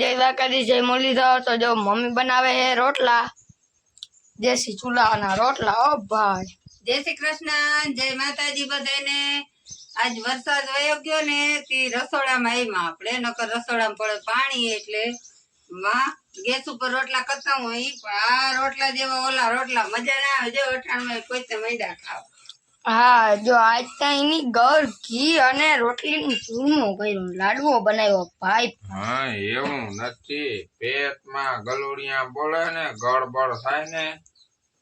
જય દ્વારકાધીશ જય મુરલીધર તો જો મમ્મી બનાવે છે રોટલા, દેશી ચૂલાના રોટલા, ઓ ભાઈ. જય શ્રી કૃષ્ણ, જય માતાજી બધાને આજ વરસાદ વયો ગયો ને, તે રસોડામાં એમાં આપણે. નકર રસોડામાં પડે પાણી એટલે માં ગેસ ઉપર રોટલા કરતા હોય, પણ આ રોટલા જેવા ઓલા રોટલા મજા ના આવે. જો અઠાણમાં કોઈ તમે મૈદા ખાવ. હા જો આજ ત્યાં એની ગળ ઘી અને રોટલીનું ચૂરમું કર્યું. લાડવો બનાવ્યો ભાઈ. હા એવું નથી. પેટમાં ગલોડિયા બોલે ને ગળબડ થાય ને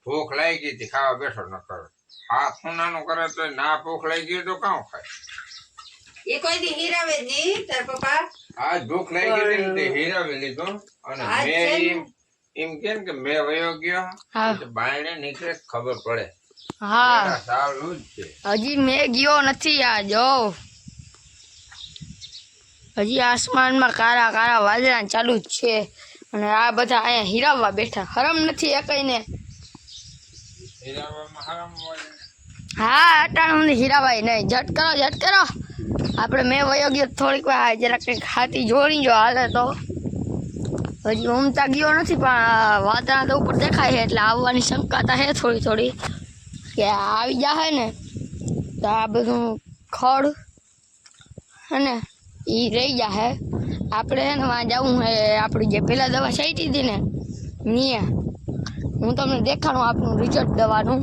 ભૂખ લાગી હતી ખાવા બેઠો ન કરે. હાથ ખૂનાનું કરે તો ના ભૂખ લાગી તો કાં ખાય એ કોઈ દી હીરાવે જ તાર પપ્પા. આજ ભૂખ લાગી હતી તે હીરાવી લીધો. અને મેં એમ કેમ કે મેં વયો ગયો. હા. તો બાયણે નીકળે ખબર પડે. હા. હજી મેં ગયો નથી આ જો હજી આસમાનમાં કારા કારા વાદળા ચાલુ જ છે. અને આ બધા અહીંયા હીરાવવા બેઠા. હરમ નથી એકઈને હા અટાણ હું હીરાવાય. નહીં જટ કરો ઝટ કરો. આપણે મેં વયો ગયો થોડીક વાર જરાક કંઈક હાથી જોડી જો હાલે તો. હજી ઉમતા ગયો નથી પણ વાદળા તો ઉપર દેખાય છે એટલે આવવાની શંકાતા છે થોડી થોડી. કે આવી જાય ને, તો આ બધું ખડ અને એ રહી જાય આપણે એને વાં જવું હે આપણી જે પહેલાં દવા છાંટી હતી ને નિયા હું તમને દેખાડું આપણું રિઝલ્ટ દવાનું.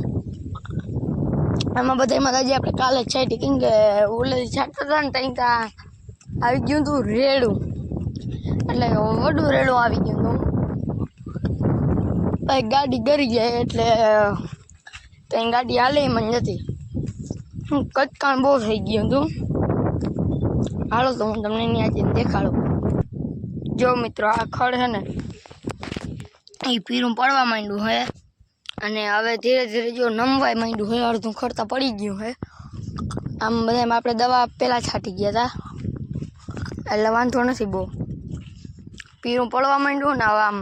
આમાં બધામાં હજી આપણે કાલે જ છાંટી કેમ કે ઓલે છાંટતા હતા ને ત્યાં કાં આવી ગયું હતું રેડું. એટલે વડું રેડું આવી ગયું હતું પછી ગાડી ગરી જાય એટલે ત્યાં ગાડી હાલે, એમ નથી. હું કચકાણ બહુ થઈ ગયું હતું. હાલો તો હું તમને અહીંયા જઈને દેખાડું. જો મિત્રો, આ ખડ છે ને, એ પીરું પડવા માંડ્યું હે અને હવે ધીરે ધીરે જો નમવાય માંડ્યું હોય અડધું ખડતા પડી ગયું હે આમ બધા આપણે દવા પહેલાં છાંટી ગયા હતા એટલે વાંધો નથી બહુ. પીરું પડવા માંડ્યું ને હવે આમ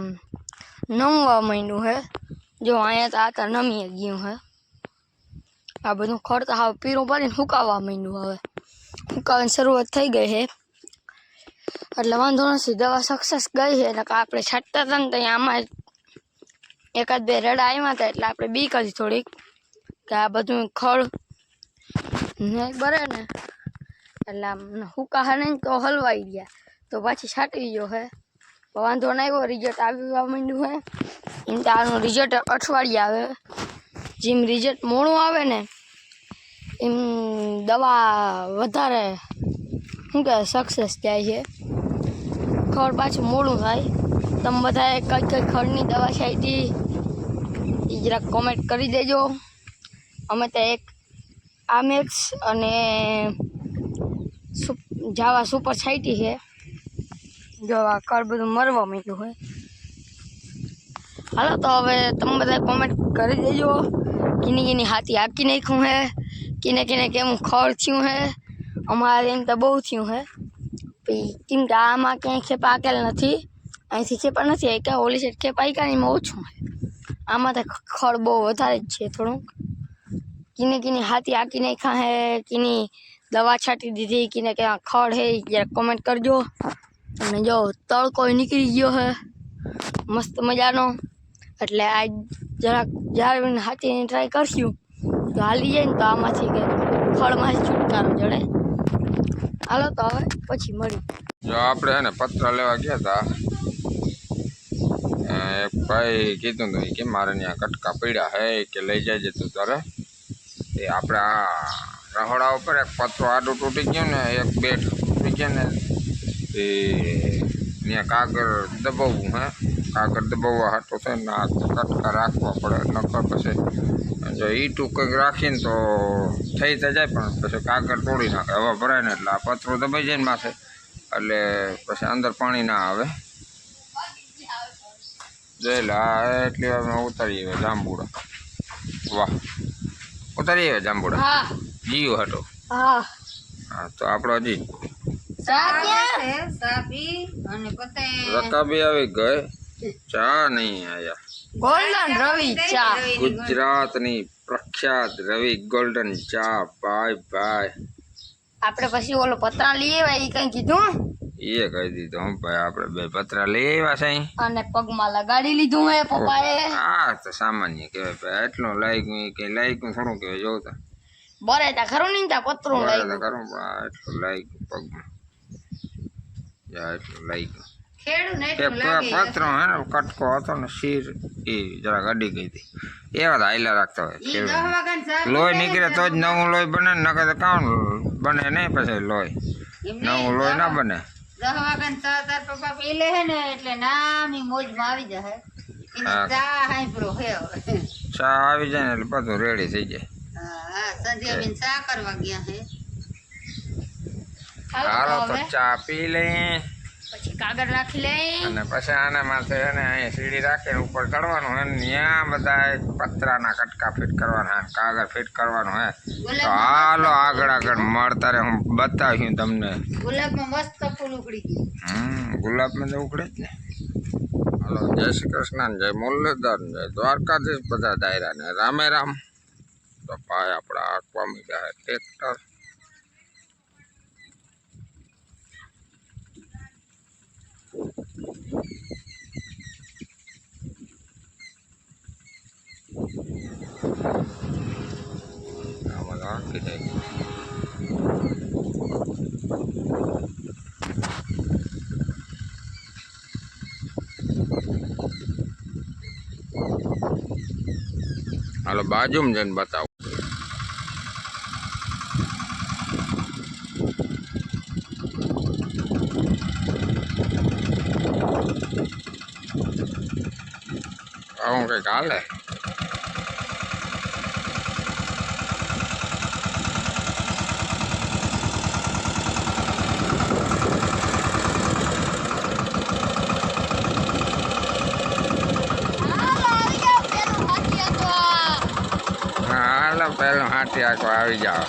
નમવા માંડ્યું હે જો અહીંયા તો આ તો નમી ગયું છે. આ બધું ખડતા હવે પીરું પડીને સુકાવા માંડ્યું હવે સુકાવાની શરૂઆત થઈ ગઈ છે એટલે વાંધો નથી દવા સક્સેસ ગઈ છે એટલે કે આપણે છાંટતા હતા ને ત્યાં આમાં એકાદ બે રડા આવ્યા હતા એટલે આપણે બીક હતી થોડીક કે આ બધું ખડ ને બરે ને એટલે આમ હુકા નહીં તો હલવાઈ ગયા તો પાછી છાંટી ગયો હે પણ વાંધો ના આવ્યો રિઝલ્ટ આવી માંડ્યું હે એમ તો આનું રિઝલ્ટ અઠવાડિયે આવે જેમ રિઝલ્ટ મોડું આવે ને, એમ દવા વધારે, શું કહે સક્સેસ જાય છે. ખડ પાછું મોડું થાય. તમે બધાએ કઈ કઈ ખડની દવા છાંટી એ જરાક કોમેન્ટ કરી દેજો. અમે તો એક આમેક્સ અને જાવા સુપર છાંટી છે. જો આ ખડ બધું મરવા માંડ્યું હોય. હાલો તો હવે તમે બધા કોમેન્ટ કરી દેજો. કીની કીની હાથી હાકી નાખ્યું હે કીને કીને કેવું ખડ થયું હે અમારે એમ તો બહુ થયું હે પછી કેમ કે આમાં ક્યાંય ખેપ આકેલ નથી અહીંથી ખેપા નથી કે ઓલી સાઈડ ખેપ આઈ કાંઈ એમાં ઓછું હે આમાં તો ખડ બહુ વધારે જ છે થોડુંક કીને કીની હાથી આકી નાખ્યા હે કીની દવા છાંટી દીધી કીને કે ખડ હે જરાક કોમેન્ટ કરજો અને જો તડકો નીકળી ગયો હે મસ્ત મજાનો એટલે આજ જરાક જ્યારે હાથીની ટ્રાય કરશું તો હાલી જાય ને તો આમાંથી કે ખડમાંથી છુટકારો જડે હાલો તો હવે પછી મળી જો આપણે હે ને પત્ર લેવા ગયા હતા એક ભાઈ કીધું હતું કે મારે ત્યાં કટકા પડ્યા હે કે લઈ જાય તું તારે એ આપણે આ રહોડા ઉપર એક પતરો આડું તૂટી ગયું ને એક બેટ તૂટી ગયા ને એ ત્યાં કાગળ દબાવવું હે કાગળ દબાવવા હાટો છે ને આ કટકા રાખવા પડે. નકર પછી જો ઈટું કંઈક રાખીને તો થઈ તો જાય પણ પછી કાગળ તોડી નાખે. હવા ભરાય ને એટલે આ પથરો દબાઈ જાય ને માથે. એટલે પછી અંદર પાણી ના આવે. જોઈ લે આ એટલી વારમાં ઉતારી આવે જાંબુડા. વાહ. ઉતારી આવે જાંબુડા? હા. જીવ હતો હા. હા તો આપણો હજી. રકાબી આવી ગઈ. ચા નહીં આયા. ગોલ્ડન રવિ ચા. ગુજરાતની પ્રખ્યાત રવિ ગોલ્ડન ચા. ભાઈ ભાઈ. આપણે પછી ઓલો પતરા લઈ આવ્યા એ કઈ કીધું? એ કહી દીધું હું ભાઈ આપણે બે પતરા લઈ આવ્યા છે. અને પગમાં લગાડી લીધું હે પપ્પાએ. હા તો સામાન્ય કહેવાય ભાઈ એટલું લાગ્યું એ કઈ લાગ્યું થોડું કહેવાય જોતા બરે તા ખરું નહીં તા પતરું લાગ્યું ખરું પણ એટલું લાગ્યું પગમાં. એટલું લાગ્યું પતરો હે ને કટકો હતો ને શીર એ જરાક અડી ગઈ હતી. એવા હાઈલા રાખતા હોય લોહી નીકળે તો જ નવું લોહી બને ને નકર તો કામ બને નહીં પછી લોહી. નવું લોહી ના બને. ચા આવી જાય ને એટલે બધું રેડી થઈ જાય. હાલો તો તો ચા પી લઈએ પછી કાગળ રાખી લઈ અને પછી આના માથે એને અહીંયા સીડી રાખીને ઉપર ચડવાનું હે. ત્યાં બધા પતરાના કટકા ફિટ કરવાના કાગળ ફિટ કરવાનું હે. તો હાલો આગળ આગળ મળતા રે હું બતાવ્યું તમને. ગુલાબમાં મસ્ત ફૂલ ઉકળી ગયું હમ ગુલાબમાં તો ઉકળે જ ને. હાલો જય શ્રી કૃષ્ણ જય મુરલીધર જય દ્વારકાધીશ બધા દાયરા ને રામે રામ. તો ભાઈ આપણા આંકવા મીઠા ટ્રેક્ટર આમાં તો આંકી જાય હાલો બાજુમાં જઈને બતાવો આવું કંઈક હાલે હાલો હાલો પેલો હાથી આખો આવી જાઓ.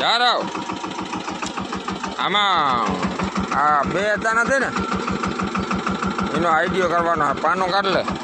જારો આમાં આ બે હતા નથી ને? એનો આઈડિયો કરવાનો પાનો કાઢ લે.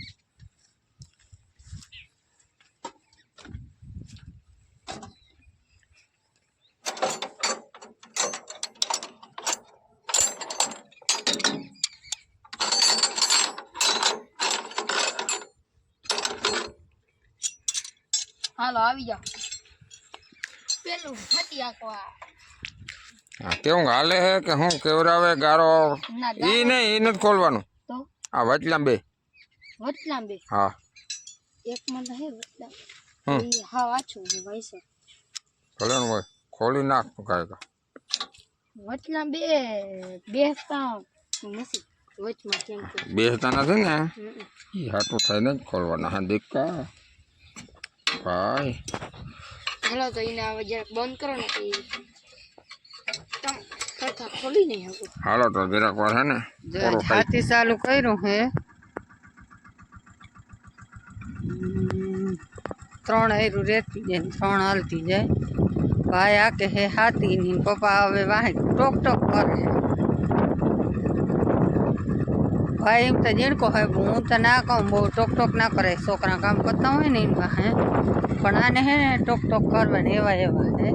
હાલો આવી જાઓ પેલું હાથી આખો આ હા કેવું હાલે હે કે હું કેવરાવે ગારો ના ઈ નહીં ઈ નથી ખોલવાનું તો આ વચલા બે વટલા બે હા એક માં હે વટલા હમ. ઈ હા વાંચું છે ભાઈ છે ભલે ને હોય ખોલી નાખ કાંઈ વટલા બે બેસતા નથી વચમાં કેમ કે બેસતા નથી ને હમ. ઈ હાટું થઈને જ ખોલવાના હા દીકા ભાઈ હાલો તો એને હવે જરાક બંધ કરો ને તો ઈ તમ કરતા ખોલી નહીં શકું હાલો તો જરાક વાર હે ને જો થોડું ખાઈ હાથી ચાલુ કર્યું હે હમ, ત્રણ હેરું રેતી જાય ને ત્રણ હાલતી જાય ભાઈ આ કે હે હાથી ની પપ્પા હવે વાહે ટોક ટોક કરે ભાઈ એમ તો જીણકો હોય હું તો ના કહું બહુ ટોક ટોક ના કરે છોકરા કામ કરતા હોય ને એની વાહે પણ આને હે ને ટોક ટોક કરવા ને એવા એવા હે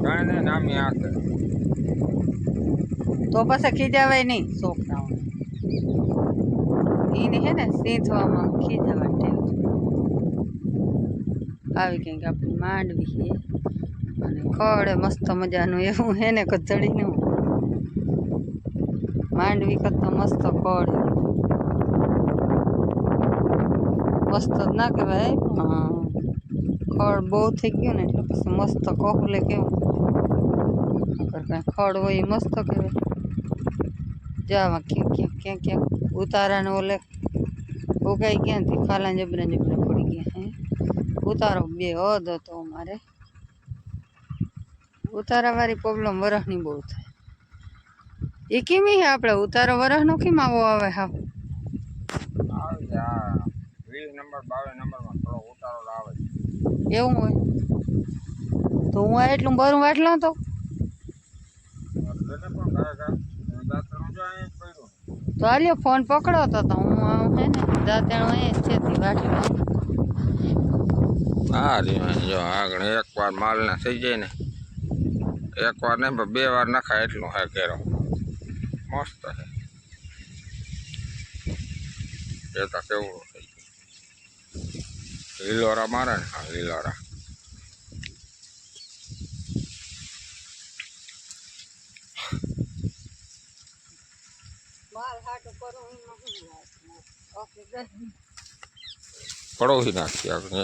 કાંઈ નહીં નામી આકે તો પછી ખીજાવાય નહીં છોકરાઓ એને હે ને સીંધવામાં ખીજાવા ટેવ છે. આવી કંઈક આપણી માંડવી છે અને ખડે મસ્ત મજાનું એવું હે ને કચડીનું માંડવી કરતાં મસ્ત ખડ મસ્ત જ ના કહેવાય પણ ખડ બહુ થઈ ગયું ને એટલે પછી મસ્ત કહુલે કેવું નકર કાંઈ ખડ હોય એ મસ્ત કહેવાય જાવા ક્યાંક ક્યાંક ક્યાંક ક્યાંક ઉતારાને ઓલે ઉગાઈ ગયા ને ખાલા જબરા જબરા પડી ગયા હે ઉતારો બે હદ હતો અમારે ઉતારાવાળી પ્રોબ્લેમ વરસની બહુ થાય એ કેમી હે આપણે ઉતારો વરસનો કેમ આવો આવે હા આવે છે આ વીસ નંબર બાવીસ નંબરમાં થોડો ઉતારો આવે છે એવું હોય તો હું આ એટલું બરું વાટલો તો એટલે ને પણ ખરેખર હું દાંતણું જો અહીં જ પડ્યું તો હાલ્યો ફોન પકડો તો તો હું આમ હે ને દાંતેણું અહીં જ છે તે વાટલો હા રી જો આગળ એક વાર માલને થઈ જાય ને એક વાર નહીં બે વાર નખાય એટલું હે કેરો મસ્ત છે એ તો કેવું થઈ ગયું લીલોરા મારે ને? હા લીલોરા. પડોશી નાખી આપણે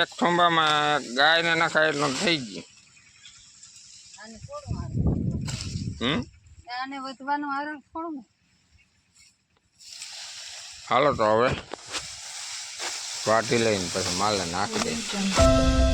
એક ખંભામાં ગાયને નાખાય એટલું થઈ ગયું. હમ? હાલો તો હવે પાટી લઈને પછી માલ નાખી દઈએ